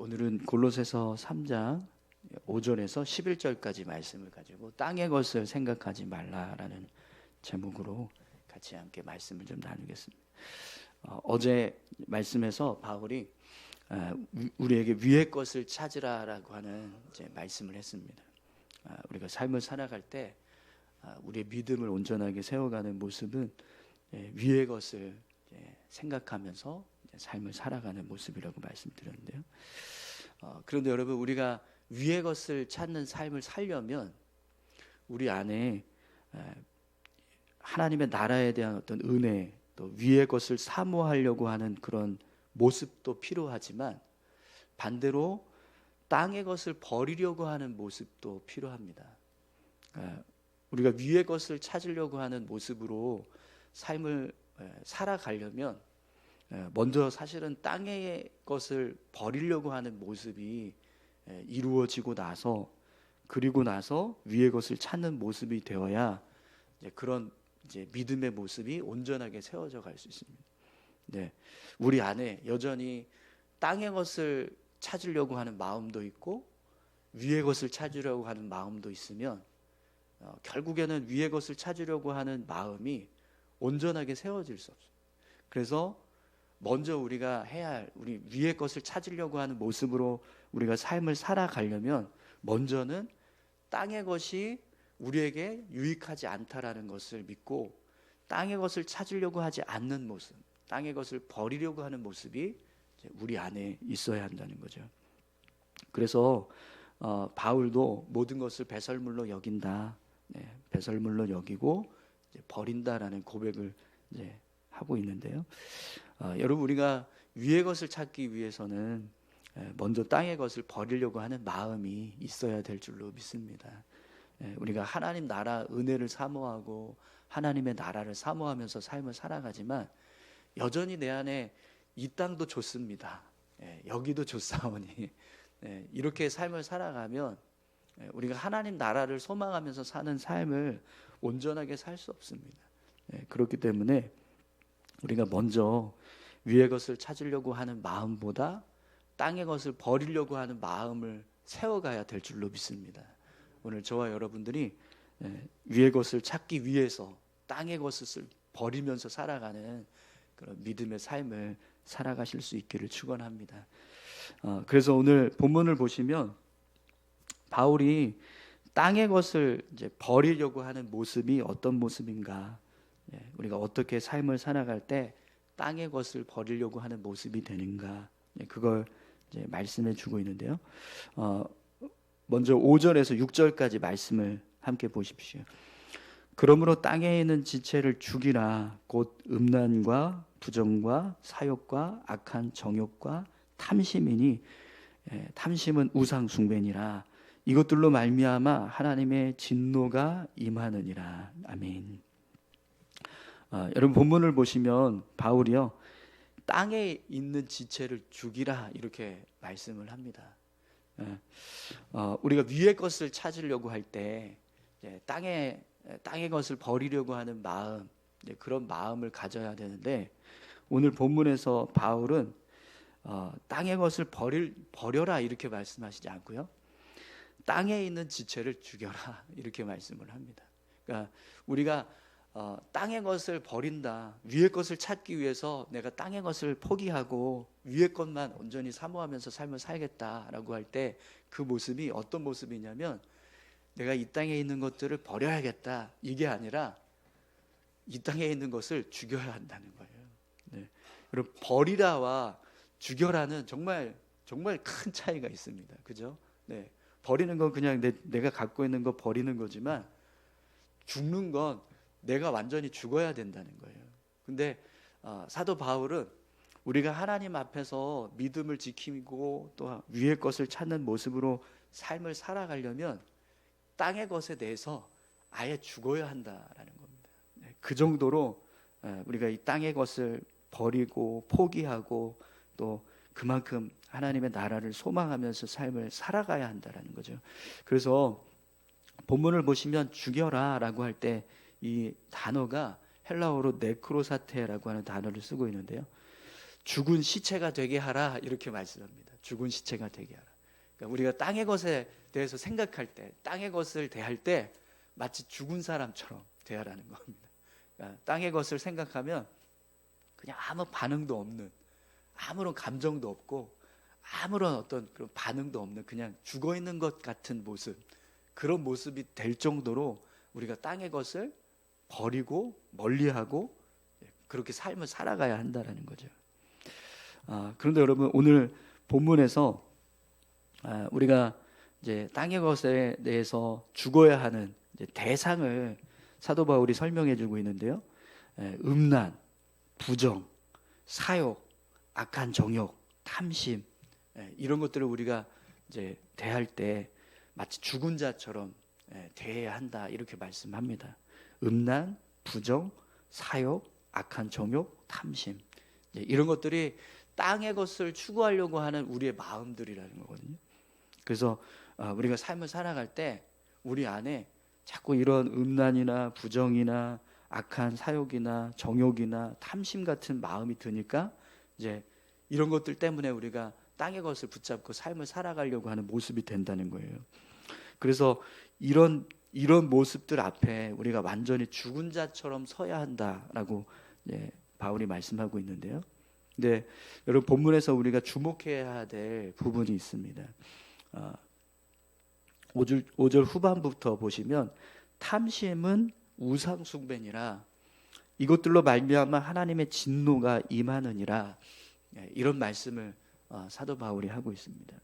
오늘은 골로새서 3장 5절에서 11절까지 말씀을 가지고 땅의 것을 생각하지 말라라는 제목으로 같이 함께 말씀을 좀 나누겠습니다. 어, 어제 말씀에서 바울이 어, 우- 우리에게 위의 것을 찾으라라고 하는 말씀을 했습니다. 아, 우리가 삶을 살아갈 때 아, 우리의 믿음을 온전하게 세워가는 모습은 예, 위의 것을 이제 생각하면서 삶을 살아가는 모습이라고 말씀드렸는데요. 어, 그런데 여러분 우리가 위의 것을 찾는 삶을 살려면 우리 안에 에, 하나님의 나라에 대한 어떤 은혜 또 위의 것을 사모하려고 하는 그런 모습도 필요하지만 반대로 땅의 것을 버리려고 하는 모습도 필요합니다. 에, 우리가 위의 것을 찾으려고 하는 모습으로 삶을 에, 살아가려면 에, 먼저 사실은 땅의 것을 버리려고 하는 모습이 에, 이루어지고 나서 그리고 나서 위의 것을 찾는 모습이 되어야 이제 그런 이제 믿음의 모습이 온전하게 세워져 갈 수 있습니다. 네, 우리 안에 여전히 땅의 것을 찾으려고 하는 마음도 있고 위의 것을 찾으려고 하는 마음도 있으면 어, 결국에는 위의 것을 찾으려고 하는 마음이 온전하게 세워질 수 없어요. 그래서 먼저 우리가 해야 할 우리 위의 것을 찾으려고 하는 모습으로 우리가 삶을 살아가려면 먼저는 땅의 것이 우리에게 유익하지 않다라는 것을 믿고 땅의 것을 찾으려고 하지 않는 모습, 땅의 것을 버리려고 하는 모습이 우리 안에 있어야 한다는 거죠. 그래서 어, 바울도 모든 것을 배설물로 여긴다, 네, 배설물로 여기고 버린다라는 고백을 하고 있는데요. 어, 여러분 우리가 위의 것을 찾기 위해서는 에, 먼저 땅의 것을 버리려고 하는 마음이 있어야 될 줄로 믿습니다. 에, 우리가 하나님 나라 은혜를 사모하고 하나님의 나라를 사모하면서 삶을 살아가지만 여전히 내 안에 이 땅도 좋습니다. 에, 여기도 좋사오니 에, 이렇게 삶을 살아가면 에, 우리가 하나님 나라를 소망하면서 사는 삶을 온전하게 살 수 없습니다. 에, 그렇기 때문에 우리가 먼저 위의 것을 찾으려고 하는 마음보다 땅의 것을 버리려고 하는 마음을 세워가야 될 줄로 믿습니다. 오늘 저와 여러분들이 예, 위의 것을 찾기 위해서 땅의 것을 버리면서 살아가는 그런 믿음의 삶을 살아가실 수 있기를 축원합니다. 어, 그래서 오늘 본문을 보시면 바울이 땅의 것을 이제 버리려고 하는 모습이 어떤 모습인가? 예, 우리가 어떻게 삶을 살아갈 때 땅의 것을 버리려고 하는 모습이 되는가? 예, 그걸 이제 말씀해 주고 있는데요. 어, 먼저 5절에서 6절까지 말씀을 함께 보십시오. 그러므로 땅에 있는 지체를 죽이라 곧 음란과 부정과 사욕과 악한 정욕과 탐심이니 예, 탐심은 우상 숭배니라 이것들로 말미암아 하나님의 진노가 임하느니라 아멘. 어, 여러분 본문을 보시면 바울이요 땅에 있는 지체를 죽이라 이렇게 말씀을 합니다. 예. 어, 우리가 위의 것을 찾으려고 할때 땅에 땅의 것을 버리려고 하는 마음 이제 그런 마음을 가져야 되는데 오늘 본문에서 바울은 어, 땅의 것을 버릴 버려라 이렇게 말씀하시지 않고요. 땅에 있는 지체를 죽여라 이렇게 말씀을 합니다. 그러니까 우리가 어, 땅의 것을 버린다. 위의 것을 찾기 위해서 내가 땅의 것을 포기하고 위의 것만 온전히 사모하면서 삶을 살겠다라고 할 때 그 모습이 어떤 모습이냐면 내가 이 땅에 있는 것들을 버려야겠다. 이게 아니라 이 땅에 있는 것을 죽여야 한다는 거예요. 네. 여러분 버리라와 죽여라는 정말 정말 큰 차이가 있습니다. 그죠? 네. 버리는 건 그냥 내, 내가 갖고 있는 거 버리는 거지만 죽는 건 내가 완전히 죽어야 된다는 거예요. 근데 어, 사도 바울은 우리가 하나님 앞에서 믿음을 지키고 또 위의 것을 찾는 모습으로 삶을 살아가려면 땅의 것에 대해서 아예 죽어야 한다라는 겁니다. 네, 그 정도로 어, 우리가 이 땅의 것을 버리고 포기하고 또 그만큼 하나님의 나라를 소망하면서 삶을 살아가야 한다라는 거죠. 그래서 본문을 보시면 죽여라라고 할때 이 단어가 헬라어로 네크로사테라고 하는 단어를 쓰고 있는데요. 죽은 시체가 되게 하라 이렇게 말씀합니다. 죽은 시체가 되게 하라. 그러니까 우리가 땅의 것에 대해서 생각할 때, 땅의 것을 대할 때 마치 죽은 사람처럼 대하라는 겁니다. 그러니까 땅의 것을 생각하면 그냥 아무 반응도 없는, 아무런 감정도 없고 아무런 어떤 그런 반응도 없는 그냥 죽어 있는 것 같은 모습, 그런 모습이 될 정도로 우리가 땅의 것을 버리고 멀리하고 그렇게 삶을 살아가야 한다라는 거죠. 아, 그런데 여러분 오늘 본문에서 아, 우리가 이제 땅의 것에 대해서 죽어야 하는 대상을 사도 바울이 설명해주고 있는데요. 에, 음란, 부정, 사욕, 악한 정욕, 탐심 에, 이런 것들을 우리가 이제 대할 때 마치 죽은 자처럼 에, 대해야 한다 이렇게 말씀합니다. 음란, 부정, 사욕, 악한 정욕, 탐심 이런 것들이 땅의 것을 추구하려고 하는 우리의 마음들이라는 거거든요. 그래서 어, 우리가 삶을 살아갈 때 우리 안에 자꾸 이런 음란이나 부정이나 악한 사욕이나 정욕이나 탐심 같은 마음이 드니까 이제 이런 것들 때문에 우리가 땅의 것을 붙잡고 삶을 살아가려고 하는 모습이 된다는 거예요. 그래서 이런 이런 모습들 앞에 우리가 완전히 죽은 자처럼 서야 한다라고 예, 바울이 말씀하고 있는데요. 근데 여러분 본문에서 우리가 주목해야 될 부분이 있습니다. 어, 5절, 5절 후반부터 보시면 탐심은 우상 숭배니라 이것들로 말미암아 하나님의 진노가 임하느니라 예, 이런 말씀을 어, 사도 바울이 하고 있습니다.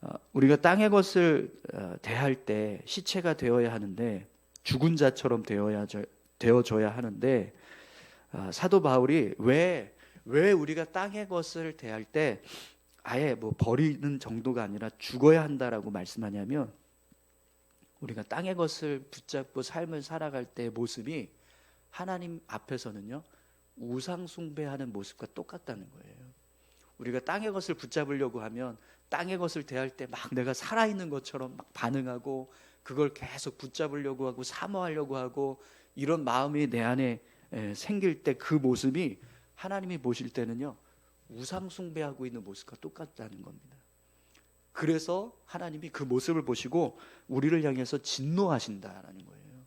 어, 어, 우리가 땅의 것을 어, 대할 때 시체가 되어야 하는데 죽은 자처럼 되어야 되어져야 하는데 어, 사도 바울이 왜 왜 우리가 땅의 것을 대할 때 아예 뭐 버리는 정도가 아니라 죽어야 한다라고 말씀하냐면 우리가 땅의 것을 붙잡고 삶을 살아갈 때 모습이 하나님 앞에서는요 우상 숭배하는 모습과 똑같다는 거예요. 우리가 땅의 것을 붙잡으려고 하면 땅의 것을 대할 때 막 내가 살아있는 것처럼 막 반응하고 그걸 계속 붙잡으려고 하고 사모하려고 하고 이런 마음이 내 안에 생길 때 그 모습이 하나님이 보실 때는요 우상 숭배하고 있는 모습과 똑같다는 겁니다. 그래서 하나님이 그 모습을 보시고 우리를 향해서 진노하신다라는 거예요.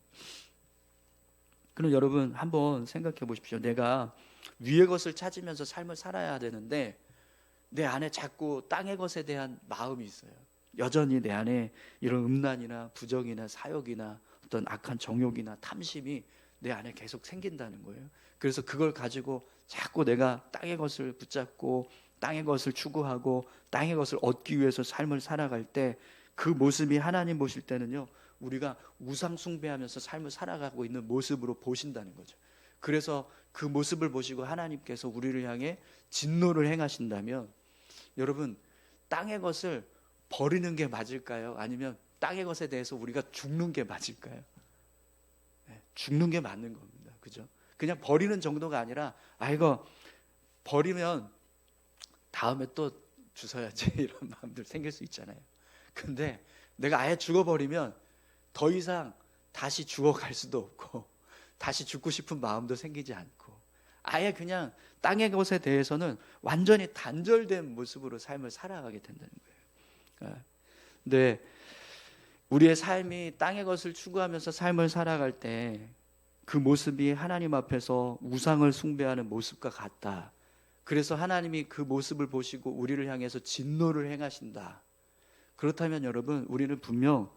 그럼 여러분 한번 생각해 보십시오. 내가 위의 것을 찾으면서 삶을 살아야 되는데 내 안에 자꾸 땅의 것에 대한 마음이 있어요. 여전히 내 안에 이런 음란이나 부정이나 사욕이나 어떤 악한 정욕이나 탐심이 내 안에 계속 생긴다는 거예요. 그래서 그걸 가지고 자꾸 내가 땅의 것을 붙잡고 땅의 것을 추구하고 땅의 것을 얻기 위해서 삶을 살아갈 때 그 모습이 하나님 보실 때는요. 우리가 우상 숭배하면서 삶을 살아가고 있는 모습으로 보신다는 거죠. 그래서 그 모습을 보시고 하나님께서 우리를 향해 진노를 행하신다면 여러분 땅의 것을 버리는 게 맞을까요? 아니면 땅의 것에 대해서 우리가 죽는 게 맞을까요? 네, 죽는 게 맞는 겁니다. 그죠? 그냥 버리는 정도가 아니라 아 이거 버리면 다음에 또 주워야지 이런 마음들 생길 수 있잖아요. 근데 내가 아예 죽어버리면 더 이상 다시 죽어갈 수도 없고 다시 죽고 싶은 마음도 생기지 않고 아예 그냥 땅의 것에 대해서는 완전히 단절된 모습으로 삶을 살아가게 된다는 거예요. 근데 우리의 삶이 땅의 것을 추구하면서 삶을 살아갈 때 그 모습이 하나님 앞에서 우상을 숭배하는 모습과 같다. 그래서 하나님이 그 모습을 보시고 우리를 향해서 진노를 행하신다. 그렇다면 여러분, 우리는 분명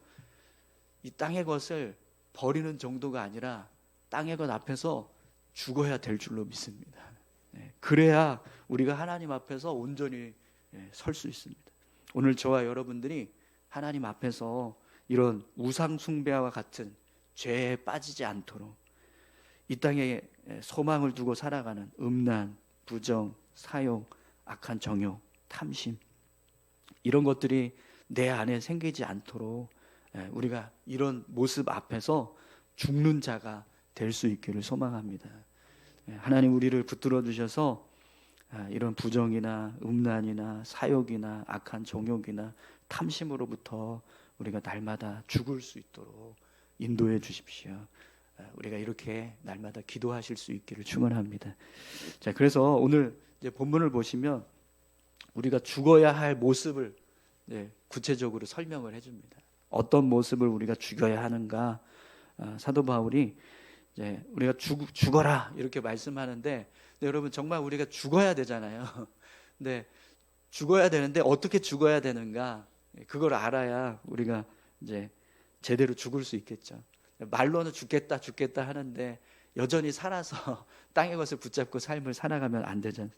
이 땅의 것을 버리는 정도가 아니라 땅의 것 앞에서 죽어야 될 줄로 믿습니다. 네, 그래야 우리가 하나님 앞에서 온전히 예, 설수 있습니다. 오늘 저와 여러분들이 하나님 앞에서 이런 우상 숭배와 같은 죄에 빠지지 않도록 이 땅에 소망을 두고 살아가는 음란, 부정, 사용, 악한 정욕, 탐심 이런 것들이 내 안에 생기지 않도록 우리가 이런 모습 앞에서 죽는 자가 될 수 있기를 소망합니다. 하나님 우리를 붙들어 주셔서 아, 이런 부정이나 음란이나 사욕이나 악한 정욕이나 탐심으로부터 우리가 날마다 죽을 수 있도록 인도해 주십시오. 아, 우리가 이렇게 날마다 기도하실 수 있기를 축원합니다. 자, 그래서 오늘 본문을 보시면 우리가 죽어야 할 모습을 네, 구체적으로 설명을 해줍니다. 어떤 모습을 우리가 죽여야 하는가 아, 사도 바울이 이제 우리가 죽, 죽어라 이렇게 말씀하는데 여러분 정말 우리가 죽어야 되잖아요. 근데 죽어야 되는데 어떻게 죽어야 되는가 그걸 알아야 우리가 이제 제대로 죽을 수 있겠죠. 말로는 죽겠다 죽겠다 하는데 여전히 살아서 땅의 것을 붙잡고 삶을 살아가면 안 되지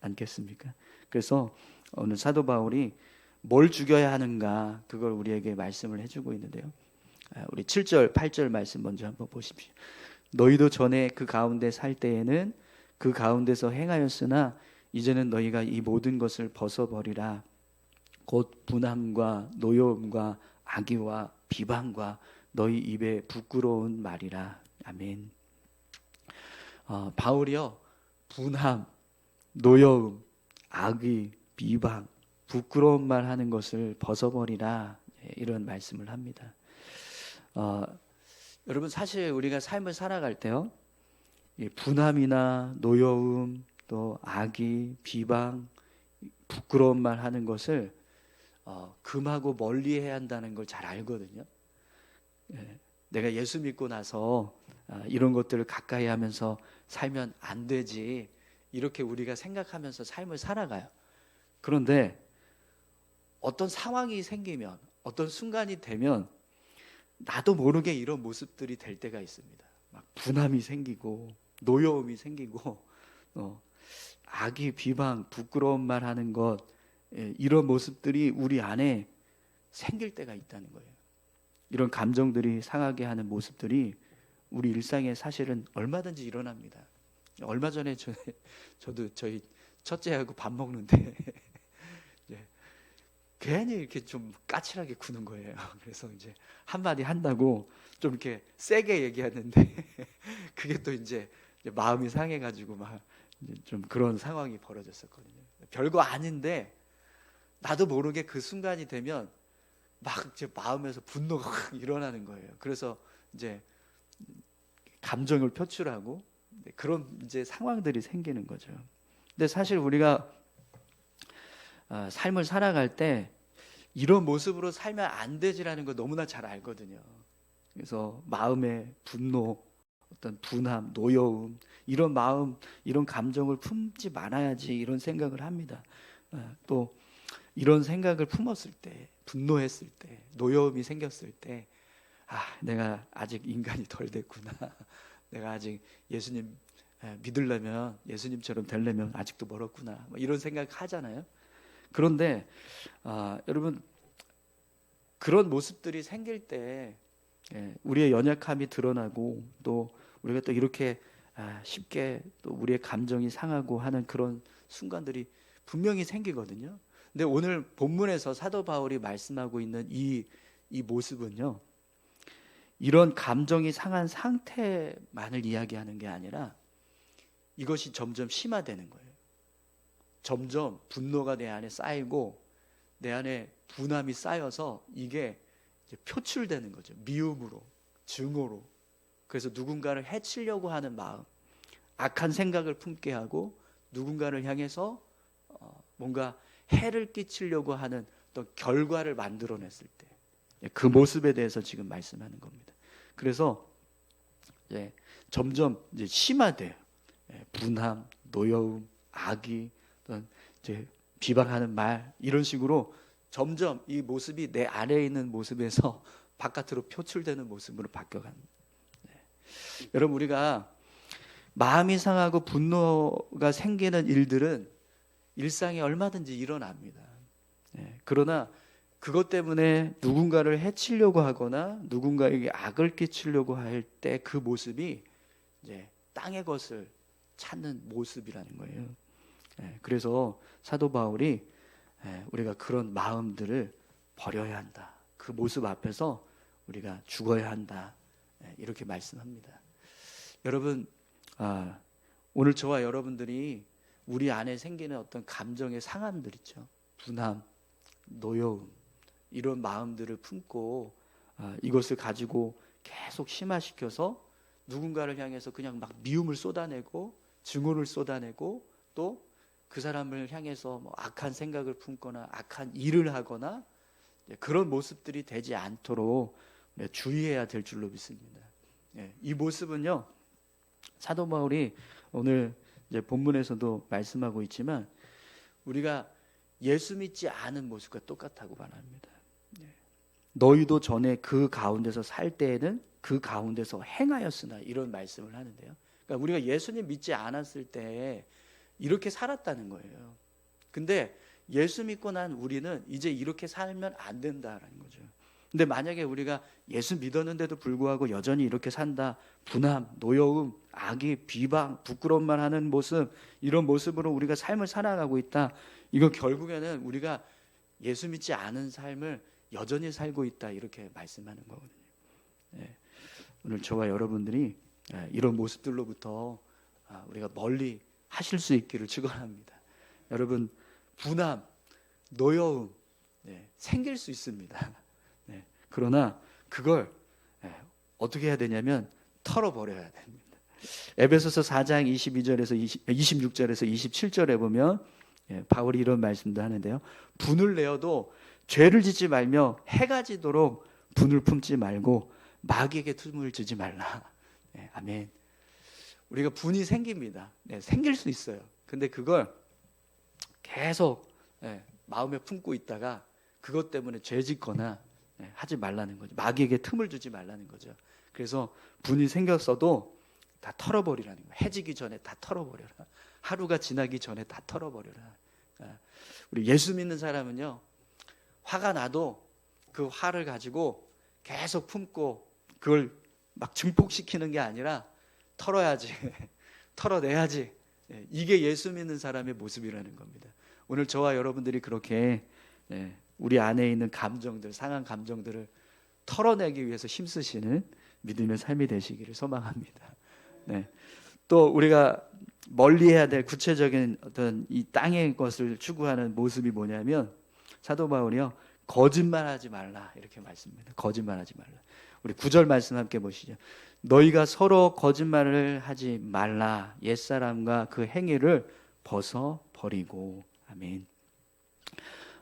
않겠습니까? 그래서 오늘 사도 바울이 뭘 죽여야 하는가 그걸 우리에게 말씀을 해주고 있는데요. 아, 우리 7절, 8절 말씀 먼저 한번 보십시오. 너희도 전에 그 가운데 살 때에는 그 가운데서 행하였으나 이제는 너희가 이 모든 것을 벗어버리라. 곧 분함과 노여움과 악의와 비방과 너희 입에 부끄러운 말이라. 아멘. 어, 바울이요 분함, 노여움, 악의, 비방, 부끄러운 말 하는 것을 벗어버리라 예, 이런 말씀을 합니다. 어, 여러분 사실 우리가 삶을 살아갈 때요 이 분함이나 노여움 또 악의, 비방, 부끄러운 말 하는 것을 어, 금하고 멀리해야 한다는 걸 잘 알거든요. 예, 내가 예수 믿고 나서 아, 이런 것들을 가까이 하면서 살면 안 되지 이렇게 우리가 생각하면서 삶을 살아가요. 그런데 어떤 상황이 생기면 어떤 순간이 되면 나도 모르게 이런 모습들이 될 때가 있습니다. 막 분함이 생기고 노여움이 생기고 어, 악의 비방 부끄러운 말 하는 것 예, 이런 모습들이 우리 안에 생길 때가 있다는 거예요. 이런 감정들이 상하게 하는 모습들이 우리 일상에 사실은 얼마든지 일어납니다. 얼마 전에 저, 저도 저희 첫째하고 밥 먹는데 괜히 이렇게 좀 까칠하게 구는 거예요. 그래서 이제 한마디 한다고 좀 이렇게 세게 얘기하는데 그게 또 이제 마음이 상해가지고 막 좀 그런 상황이 벌어졌었거든요. 별거 아닌데 나도 모르게 그 순간이 되면 막 제 마음에서 분노가 확 일어나는 거예요. 그래서 이제 감정을 표출하고 네, 그런 이제 상황들이 생기는 거죠. 근데 사실 우리가 어, 삶을 살아갈 때 이런 모습으로 살면 안 되지라는 거 너무나 잘 알거든요. 그래서 마음의 분노, 어떤 분함, 노여움 이런 마음, 이런 감정을 품지 말아야지 이런 생각을 합니다. 어, 또 이런 생각을 품었을 때, 분노했을 때, 노여움이 생겼을 때, 아, 내가 아직 인간이 덜 됐구나. 내가 아직 예수님 예, 믿으려면 예수님처럼 되려면 아직도 멀었구나. 뭐 이런 생각 하잖아요. 그런데 아, 여러분 그런 모습들이 생길 때 예, 우리의 연약함이 드러나고 또 우리가 또 이렇게 아, 쉽게 또 우리의 감정이 상하고 하는 그런 순간들이 분명히 생기거든요. 근데 오늘 본문에서 사도 바울이 말씀하고 있는 이, 이 모습은요. 이런 감정이 상한 상태만을 이야기하는 게 아니라 이것이 점점 심화되는 거예요. 점점 분노가 내 안에 쌓이고 내 안에 분함이 쌓여서 이게 표출되는 거죠. 미움으로, 증오로. 그래서 누군가를 해치려고 하는 마음, 악한 생각을 품게 하고 누군가를 향해서 어, 뭔가 해를 끼치려고 하는 또 결과를 만들어냈을 때 그 모습에 대해서 지금 말씀하는 겁니다. 그래서 이제 점점 심화돼요. 예, 분함, 노여움, 악의, 어떤 이제 비방하는 말 이런 식으로 점점 이 모습이 내 안에 있는 모습에서 바깥으로 표출되는 모습으로 바뀌어가는. 네. 여러분 우리가 마음이 상하고 분노가 생기는 일들은 일상에 얼마든지 일어납니다. 네. 그러나 그것 때문에 누군가를 해치려고 하거나 누군가에게 악을 끼치려고 할 때 그 모습이 이제 땅의 것을 찾는 모습이라는 거예요. 예, 그래서 사도 바울이 예, 우리가 그런 마음들을 버려야 한다. 그 모습 앞에서 우리가 죽어야 한다. 예, 이렇게 말씀합니다. 여러분, 아, 오늘 저와 여러분들이 우리 안에 생기는 어떤 감정의 상함들 있죠. 분함, 노여움, 이런 마음들을 품고 아, 이것을 가지고 계속 심화시켜서 누군가를 향해서 그냥 막 미움을 쏟아내고 증오를 쏟아내고 또 그 사람을 향해서 뭐 악한 생각을 품거나 악한 일을 하거나 그런 모습들이 되지 않도록 우리가 주의해야 될 줄로 믿습니다. 예, 이 모습은요 사도 바울이 오늘 본문에서도 말씀하고 있지만 우리가 예수 믿지 않은 모습과 똑같다고 말합니다. 예. 너희도 전에 그 가운데서 살 때에는 그 가운데서 행하였으나 이런 말씀을 하는데요. 그러니까 우리가 예수님 믿지 않았을 때 이렇게 살았다는 거예요. 근데 예수 믿고 난 우리는 이제 이렇게 살면 안 된다라는 거죠. 근데 만약에 우리가 예수 믿었는데도 불구하고 여전히 이렇게 산다. 분함, 노여움, 악의 비방, 부끄러움만 하는 모습, 이런 모습으로 우리가 삶을 살아가고 있다. 이거 결국에는 우리가 예수 믿지 않은 삶을 여전히 살고 있다. 이렇게 말씀하는 거거든요. 예. 오늘 저와 여러분들이 예, 이런 모습들로부터 아, 우리가 멀리 하실 수 있기를 축원합니다. 여러분 분함, 노여움 네, 생길 수 있습니다. 네, 그러나 그걸 네, 어떻게 해야 되냐면 털어버려야 됩니다. 에베소서 4장 22절에서 20, 26절에서 27절에 보면 예, 바울이 이런 말씀도 하는데요. 분을 내어도 죄를 짓지 말며 해가 지도록 분을 품지 말고 마귀에게 틈을 주지 말라. 네, 아멘. 우리가 분이 생깁니다. 네, 생길 수 있어요. 근데 그걸 계속 예, 마음에 품고 있다가 그것 때문에 죄 짓거나 예, 하지 말라는 거죠. 마귀에게 틈을 주지 말라는 거죠. 그래서 분이 생겼어도 다 털어버리라는 거예요. 해지기 전에 다 털어버려라. 하루가 지나기 전에 다 털어버려라. 예, 우리 예수 믿는 사람은요, 화가 나도 그 화를 가지고 계속 품고 그걸 막 증폭시키는 게 아니라 털어야지, 털어내야지. 예, 이게 예수 믿는 사람의 모습이라는 겁니다. 오늘 저와 여러분들이 그렇게 예, 우리 안에 있는 감정들, 상한 감정들을 털어내기 위해서 힘쓰시는 믿음의 삶이 되시기를 소망합니다. 네. 또 우리가 멀리해야 될 구체적인 어떤 이 땅의 것을 추구하는 모습이 뭐냐면 사도 바울이요 거짓말하지 말라 이렇게 말씀합니다. 거짓말하지 말라. 우리 구절 말씀 함께 보시죠. 너희가 서로 거짓말을 하지 말라. 옛사람과 그 행위를 벗어 버리고. 아멘.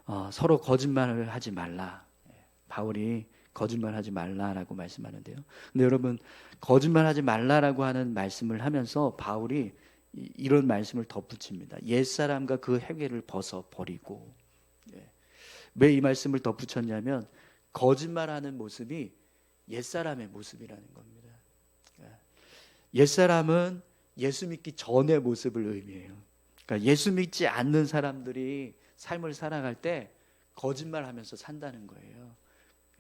어, 서로 거짓말을 하지 말라. 예, 바울이 거짓말하지 말라라고 말씀하는데요. 근데 여러분 거짓말하지 말라라고 하는 말씀을 하면서 바울이 이- 이런 말씀을 덧붙입니다. 옛 사람과 그 행위를 벗어 버리고. 예. 왜이 말씀을 덧붙였냐면 거짓말하는 모습이 옛 사람의 모습이라는 겁니다. 예. 옛사람은 예수 믿기 전의 모습을 의미해요. 그러니까 예수 믿지 않는 사람들이 삶을 살아갈 때 거짓말 하면서 산다는 거예요.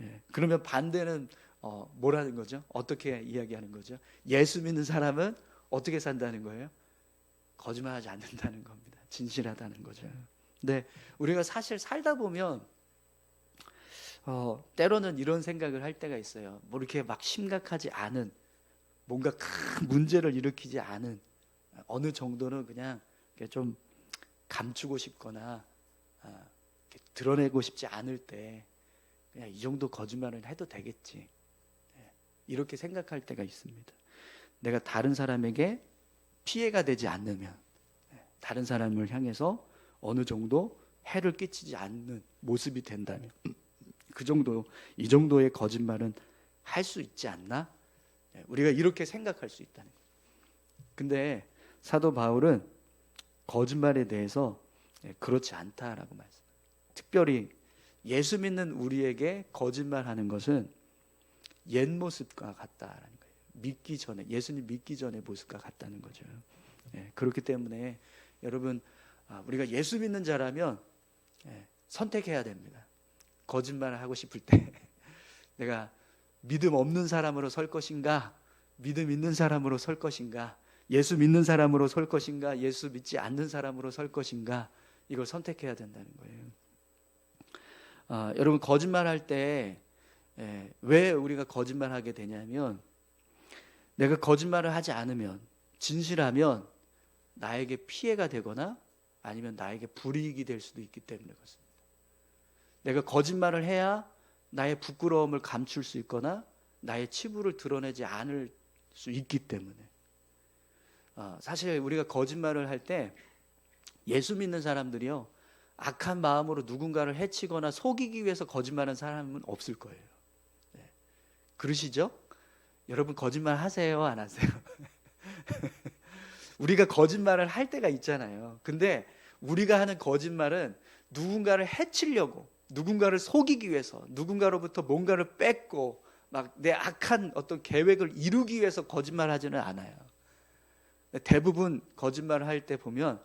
예. 그러면 반대는 어, 뭐라는 거죠? 어떻게 이야기하는 거죠? 예수 믿는 사람은 어떻게 산다는 거예요? 거짓말하지 않는다는 겁니다. 진실하다는 거죠. 근데 우리가 사실 살다 보면 어, 때로는 이런 생각을 할 때가 있어요. 뭐 이렇게 막 심각하지 않은 뭔가 큰 문제를 일으키지 않은 어느 정도는 그냥 좀 감추고 싶거나 아, 드러내고 싶지 않을 때 그냥 이 정도 거짓말을 해도 되겠지 예, 이렇게 생각할 때가 있습니다. 내가 다른 사람에게 피해가 되지 않으면 예, 다른 사람을 향해서 어느 정도 해를 끼치지 않는 모습이 된다면 그 정도 이 정도의 거짓말은 할 수 있지 않나? 예, 우리가 이렇게 생각할 수 있다는 거예요. 근데 사도 바울은 거짓말에 대해서 예, 그렇지 않다라고 말씀. 특별히 예수 믿는 우리에게 거짓말하는 것은 옛 모습과 같다라는 거예요. 믿기 전에 예수님 믿기 전의 모습과 같다는 거죠. 예, 그렇기 때문에 여러분 아, 우리가 예수 믿는 자라면 예, 선택해야 됩니다. 거짓말을 하고 싶을 때 내가 믿음 없는 사람으로 설 것인가 믿음 있는 사람으로 설 것인가 예수 믿는 사람으로 설 것인가 예수 믿지 않는 사람으로 설 것인가 이걸 선택해야 된다는 거예요. 아, 여러분 거짓말 할 때 왜 우리가 거짓말 하게 되냐면 내가 거짓말을 하지 않으면 진실하면 나에게 피해가 되거나 아니면 나에게 불이익이 될 수도 있기 때문에 그렇습니다. 내가 거짓말을 해야 나의 부끄러움을 감출 수 있거나 나의 치부를 드러내지 않을 수 있기 때문에 어, 사실 우리가 거짓말을 할 때 예수 믿는 사람들이요. 악한 마음으로 누군가를 해치거나 속이기 위해서 거짓말하는 사람은 없을 거예요. 네. 그러시죠? 여러분 거짓말 하세요, 안 하세요? 우리가 거짓말을 할 때가 있잖아요. 근데 우리가 하는 거짓말은 누군가를 해치려고, 누군가를 속이기 위해서, 누군가로부터 뭔가를 뺏고, 막 내 악한 어떤 계획을 이루기 위해서 거짓말하지는 않아요. 대부분 거짓말을 할 때 보면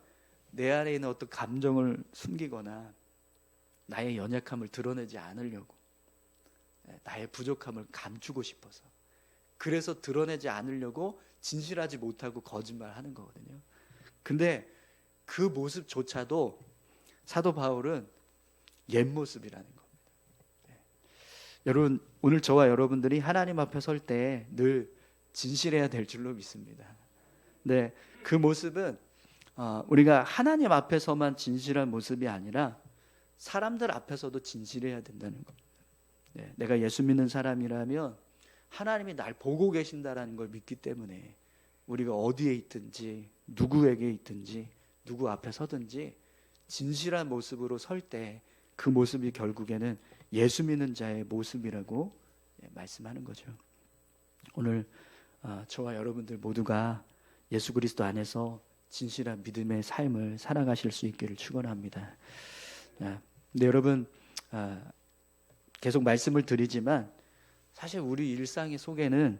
내 안에 있는 어떤 감정을 숨기거나 나의 연약함을 드러내지 않으려고 예, 나의 부족함을 감추고 싶어서 그래서 드러내지 않으려고 진실하지 못하고 거짓말하는 거거든요. 근데 그 모습조차도 사도 바울은 옛 모습이라는 겁니다. 예. 여러분 오늘 저와 여러분들이 하나님 앞에 설 때 늘 진실해야 될 줄로 믿습니다. 네, 그 모습은 어, 우리가 하나님 앞에서만 진실한 모습이 아니라 사람들 앞에서도 진실해야 된다는 겁니다. 네, 내가 예수 믿는 사람이라면 하나님이 날 보고 계신다라는 걸 믿기 때문에 우리가 어디에 있든지 누구에게 있든지 누구 앞에 서든지 진실한 모습으로 설 때 그 모습이 결국에는 예수 믿는 자의 모습이라고 예, 말씀하는 거죠. 오늘 어, 저와 여러분들 모두가 예수 그리스도 안에서 진실한 믿음의 삶을 살아가실 수 있기를 축원합니다. 아, 근데 여러분 아, 계속 말씀을 드리지만 사실 우리 일상의 속에는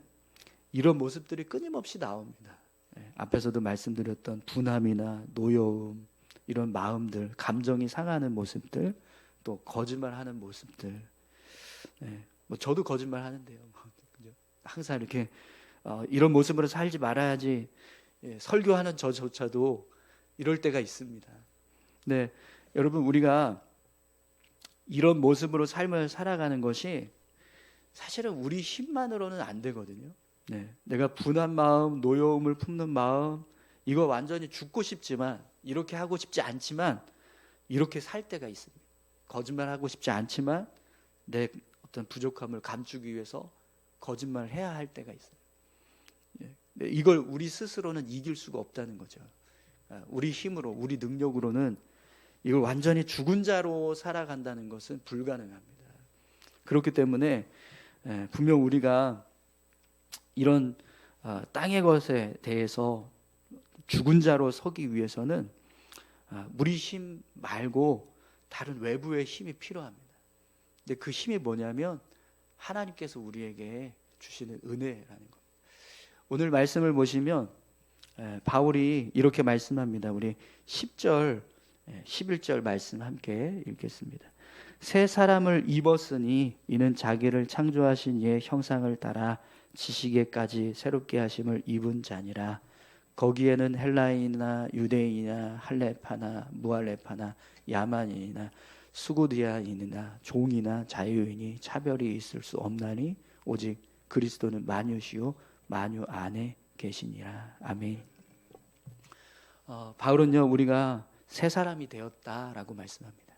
이런 모습들이 끊임없이 나옵니다. 예, 앞에서도 말씀드렸던 분함이나 노여움 이런 마음들, 감정이 상하는 모습들, 또 거짓말하는 모습들. 예, 뭐 저도 거짓말 하는데요. 뭐? 항상 이렇게 어, 이런 모습으로 살지 말아야지 예, 설교하는 저조차도 이럴 때가 있습니다. 네, 여러분 우리가 이런 모습으로 삶을 살아가는 것이 사실은 우리 힘만으로는 안 되거든요. 네, 내가 분한 마음, 노여움을 품는 마음, 이거 완전히 죽고 싶지만 이렇게 하고 싶지 않지만 이렇게 살 때가 있습니다. 거짓말하고 싶지 않지만 내 어떤 부족함을 감추기 위해서 거짓말을 해야 할 때가 있어요. 예, 네, 이걸 우리 스스로는 이길 수가 없다는 거죠. 아, 우리 힘으로, 우리 능력으로는 이걸 완전히 죽은 자로 살아간다는 것은 불가능합니다. 그렇기 때문에 예, 분명 우리가 이런 아, 땅의 것에 대해서 죽은 자로 서기 위해서는 아, 우리 힘 말고 다른 외부의 힘이 필요합니다. 근데 그 힘이 뭐냐면 하나님께서 우리에게 주시는 은혜라는 겁니다. 오늘 말씀을 보시면 에, 바울이 이렇게 말씀합니다. 우리 10절, 11절 말씀 함께 읽겠습니다. 새 사람을 입었으니 이는 자기를 창조하신 이의 형상을 따라 지식에까지 새롭게 하심을 입은 자니라. 거기에는 헬라인이나 유대인이나 할레파나 무할레파나 야만인이나 수고디아인이나 종이나 자유인이 차별이 있을 수 없나니 오직 그리스도는 만유시요 만유 안에 계시니라 아멘. 어, 바울은요 우리가 새 사람이 되었다라고 말씀합니다.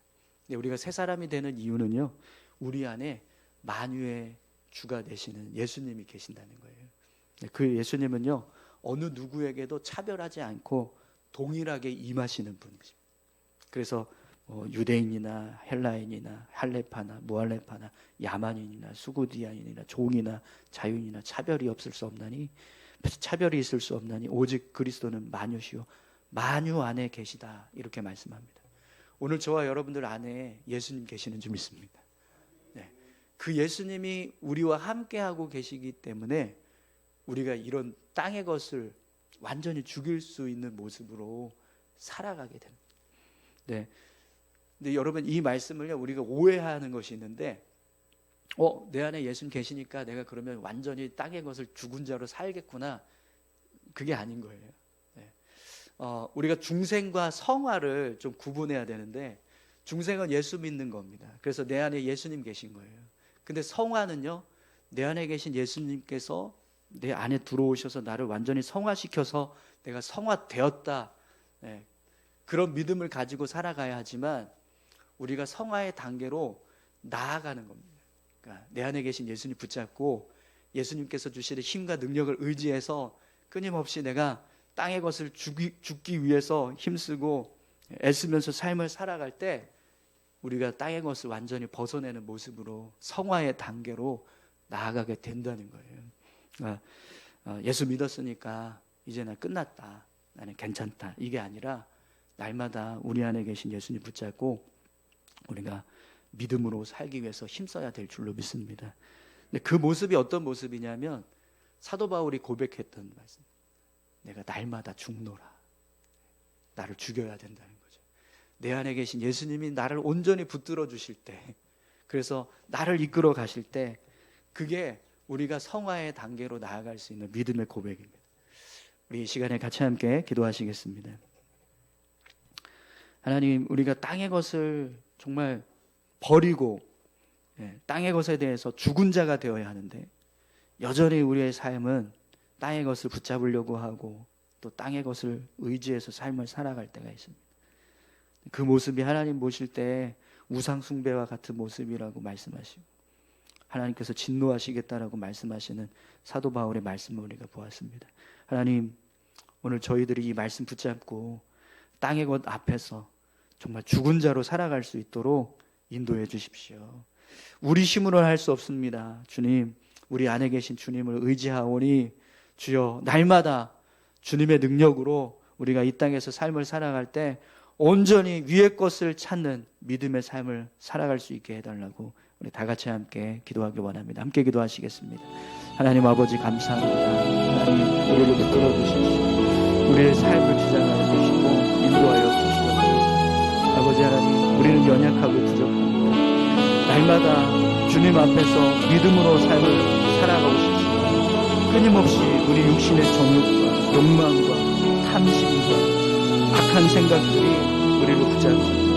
우리가 새 사람이 되는 이유는요 우리 안에 만유의 주가 되시는 예수님이 계신다는 거예요. 그 예수님은요 어느 누구에게도 차별하지 않고 동일하게 임하시는 분이십니다. 그래서 뭐 유대인이나 헬라인이나 할레파나 무할레파나 야만인이나 수구디아인이나 종이나 자유인이나 차별이 없을 수 없나니 차별이 있을 수 없나니 오직 그리스도는 만유시요 만유 안에 계시다 이렇게 말씀합니다. 오늘 저와 여러분들 안에 예수님 계시는 줄 믿습니다. 네. 그 예수님이 우리와 함께 하고 계시기 때문에 우리가 이런 땅의 것을 완전히 죽일 수 있는 모습으로 살아가게 됩니다. 네. 근데 여러분 이 말씀을요 우리가 오해하는 것이 있는데 어, 내 안에 예수님 계시니까 내가 그러면 완전히 땅의 것을 죽은 자로 살겠구나. 그게 아닌 거예요. 네. 어, 우리가 중생과 성화를 좀 구분해야 되는데 중생은 예수 믿는 겁니다. 그래서 내 안에 예수님 계신 거예요. 근데 성화는요, 내 안에 계신 예수님께서 내 안에 들어오셔서 나를 완전히 성화시켜서 내가 성화되었다. 네. 그런 믿음을 가지고 살아가야 하지만 우리가 성화의 단계로 나아가는 겁니다. 그러니까 내 안에 계신 예수님 붙잡고 예수님께서 주시는 힘과 능력을 의지해서 끊임없이 내가 땅의 것을 죽이, 죽기 위해서 힘쓰고 애쓰면서 삶을 살아갈 때 우리가 땅의 것을 완전히 벗어내는 모습으로 성화의 단계로 나아가게 된다는 거예요. 아, 어, 예수 믿었으니까 이제 나 끝났다. 나는 괜찮다. 이게 아니라 날마다 우리 안에 계신 예수님 붙잡고 우리가 믿음으로 살기 위해서 힘써야 될 줄로 믿습니다. 근데 그 모습이 어떤 모습이냐면 사도 바울이 고백했던 말씀. 내가 날마다 죽노라. 나를 죽여야 된다는 거죠. 내 안에 계신 예수님이 나를 온전히 붙들어 주실 때, 그래서 나를 이끌어 가실 때, 그게 우리가 성화의 단계로 나아갈 수 있는 믿음의 고백입니다. 우리 이 시간에 같이 함께 기도하시겠습니다. 하나님, 우리가 땅의 것을 정말 버리고 예, 땅의 것에 대해서 죽은 자가 되어야 하는데 여전히 우리의 삶은 땅의 것을 붙잡으려고 하고 또 땅의 것을 의지해서 삶을 살아갈 때가 있습니다. 그 모습이 하나님 보실 때 우상 숭배와 같은 모습이라고 말씀하시고 하나님께서 진노하시겠다라고 말씀하시는 사도 바울의 말씀을 우리가 보았습니다. 하나님 오늘 저희들이 이 말씀 붙잡고 땅의 것 앞에서 정말 죽은 자로 살아갈 수 있도록 인도해 주십시오. 우리 힘으로는 할 수 없습니다. 주님, 우리 안에 계신 주님을 의지하오니 주여 날마다 주님의 능력으로 우리가 이 땅에서 삶을 살아갈 때 온전히 위의 것을 찾는 믿음의 삶을 살아갈 수 있게 해달라고 우리 다 같이 함께 기도하기 원합니다. 함께 기도하시겠습니다. 하나님 아버지 감사합니다. 하나님 우리를 붙들어 주십시오. 우리의 삶을 주장하여 주시고 인도하여 주시옵소서. 아버지 하나님 우리는 연약하고 부족합니다. 날마다 주님 앞에서 믿음으로 삶을 살아가고 싶습니다. 끊임없이 우리 육신의 정욕과 욕망과 탐심과 악한 생각들이 우리를 붙잡습니다.